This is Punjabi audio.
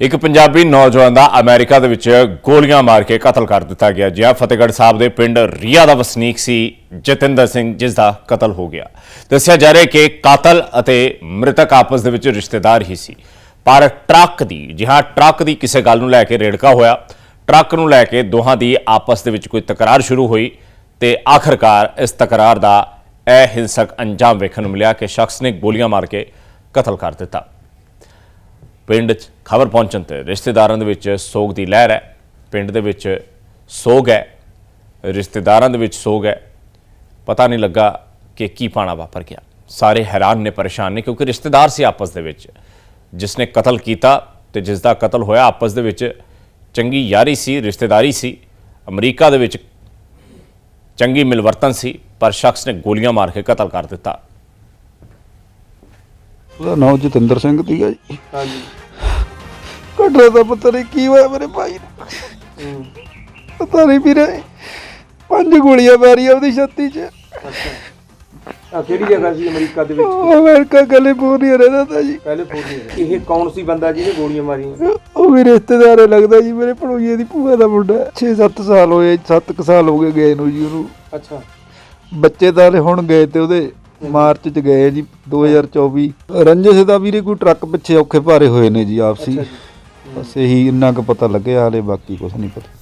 ਇੱਕ ਪੰਜਾਬੀ ਨੌਜਵਾਨ ਦਾ ਅਮਰੀਕਾ ਦੇ ਵਿੱਚ ਗੋਲੀਆਂ ਮਾਰ ਕੇ ਕਤਲ ਕਰ ਦਿੱਤਾ ਗਿਆ, ਜਿਹਾ ਫਤਿਹਗੜ੍ਹ ਸਾਹਿਬ ਦੇ ਪਿੰਡ ਰੀਆ ਦਾ ਵਸਨੀਕ ਸੀ ਜਤਿੰਦਰ ਸਿੰਘ, ਜਿਸ ਦਾ ਕਤਲ ਹੋ ਗਿਆ। ਦੱਸਿਆ ਜਾ ਰਿਹਾ ਕਿ ਕਾਤਲ ਅਤੇ ਮ੍ਰਿਤਕ ਆਪਸ ਦੇ ਵਿੱਚ ਰਿਸ਼ਤੇਦਾਰ ਹੀ ਸੀ। ਪਰ ਟਰੱਕ ਦੀ, ਜਿਹਾਂ ਟਰੱਕ ਦੀ ਕਿਸੇ ਗੱਲ ਨੂੰ ਲੈ ਕੇ ਰੇੜਕਾ ਹੋਇਆ, ਟਰੱਕ ਨੂੰ ਲੈ ਕੇ ਦੋਹਾਂ ਦੀ ਆਪਸ ਦੇ ਵਿੱਚ ਕੋਈ ਤਕਰਾਰ ਸ਼ੁਰੂ ਹੋਈ ਤੇ ਆਖਰਕਾਰ ਇਸ ਤਕਰਾਰ ਦਾ ਅਹਿੰਸਕ ਅੰਜਾਮ ਵੇਖਣ ਨੂੰ ਮਿਲਿਆ ਕਿ ਸ਼ਖਸ ਨੇ ਗੋਲੀਆਂ ਮਾਰ ਕੇ ਕਤਲ ਕਰ ਦਿੱਤਾ। ਪਿੰਡ 'ਚ ਖਬਰ ਪਹੁੰਚਣ ਤੇ ਰਿਸ਼ਤੇਦਾਰਾਂ ਦੇ ਵਿੱਚ ਸੋਗ ਦੀ ਲਹਿਰ ਹੈ। ਪਿੰਡ ਦੇ ਵਿੱਚ ਸੋਗ ਹੈ। ਰਿਸ਼ਤੇਦਾਰਾਂ ਦੇ ਵਿੱਚ ਸੋਗ ਹੈ। ਪਤਾ ਨਹੀਂ ਲੱਗਾ ਕਿ ਕੀ ਪਾਣਾ ਵਾਪਰ ਗਿਆ। ਸਾਰੇ ਹੈਰਾਨ ਨੇ ਪਰੇਸ਼ਾਨ ਨੇ ਕਿਉਂਕਿ ਰਿਸ਼ਤੇਦਾਰ ਸੀ ਆਪਸ ਦੇ ਵਿੱਚ। ਜਿਸ ਨੇ ਕਤਲ ਕੀਤਾ ਤੇ ਜਿਸ ਦਾ ਕਤਲ ਹੋਇਆ ਆਪਸ ਦੇ ਵਿੱਚ ਚੰਗੀ ਯਾਰੀ ਸੀ ਰਿਸ਼ਤੇਦਾਰੀ ਸੀ। ਅਮਰੀਕਾ ਦੇ ਵਿੱਚ ਚੰਗੀ ਮਿਲਵਰਤਨ ਸੀ ਪਰ ਸ਼ਖਸ ਨੇ ਗੋਲੀਆਂ ਮਾਰ ਕੇ ਕਤਲ ਕਰ ਦਿੱਤਾ। ਉਹਦਾ ਨਾਮ ਜਤਿੰਦਰ ਸਿੰਘ ਸੀਗਾ ਜੀ। ਹਾਂਜੀ। ਘਟਨਾ ਦਾ ਪਤਾ ਨਹੀਂ ਕੀ ਹੋਇਆ ਮੇਰੇ ਭਾਈ ਨੂੰ? ਪਤਾ ਨਹੀਂ ਵੀਰੇ ਪੰਜ ਗੋਲੀਆਂ ਮਾਰੀਆਂ ਉਹਦੀ ਛਾਤੀ 'ਚ। ਆ ਕਿਹੜੀ ਜਗ੍ਹਾ ਸੀ ਅਮਰੀਕਾ ਦੇ ਵਿੱਚ? ਉਹ ਅਮਰੀਕਾ ਕੈਲੀਫੋਰਨੀਆ ਰਹਿੰਦਾ ਤਾ ਜੀ। ਕੈਲੀਫੋਰਨੀਆ ਇਹ ਕੌਣ ਸੀ ਬੰਦਾ ਜਿਹਨੇ ਗੋਲੀਆਂ ਮਾਰੀਆਂ? ਉਹ ਵੀ ਰਿਸ਼ਤੇਦਾਰ ਹੈ ਲੱਗਦਾ ਜੀ ਮੇਰੇ ਭਣੋਈਏ ਦੀ ਭੂਆ ਦਾ ਮੁੰਡਾ 6-7 ਸਾਲ ਹੋਏ 7 ਸਾਲ ਹੋ ਗਏ ਗਏ ਨੂੰ ਜੀ ਉਹਨੂੰ। ਅੱਛਾ। ਬੱਚੇ ਤਾਂ ਹਲੇ ਹੁਣ ਗਏ ਤੇ ਉਹਦੇ ਮਾਰਚ ਚ ਗਏ ਜੀ 2024 ਰੰਜਸ ਦਾ ਵੀਰੇ ਕੋਈ ਟਰੱਕ ਪਿੱਛੇ ਔਖੇ ਭਾਰੇ ਹੋਏ ਨੇ ਜੀ ਆਪਸੀ। ਅੱਛਾ ਜੀ। ਬਸ ਇਹੀ ਇੰਨਾ ਕੁ ਪਤਾ ਲੱਗਿਆ ਹਲੇ ਬਾਕੀ ਕੁਝ ਨਹੀਂ ਪਤਾ।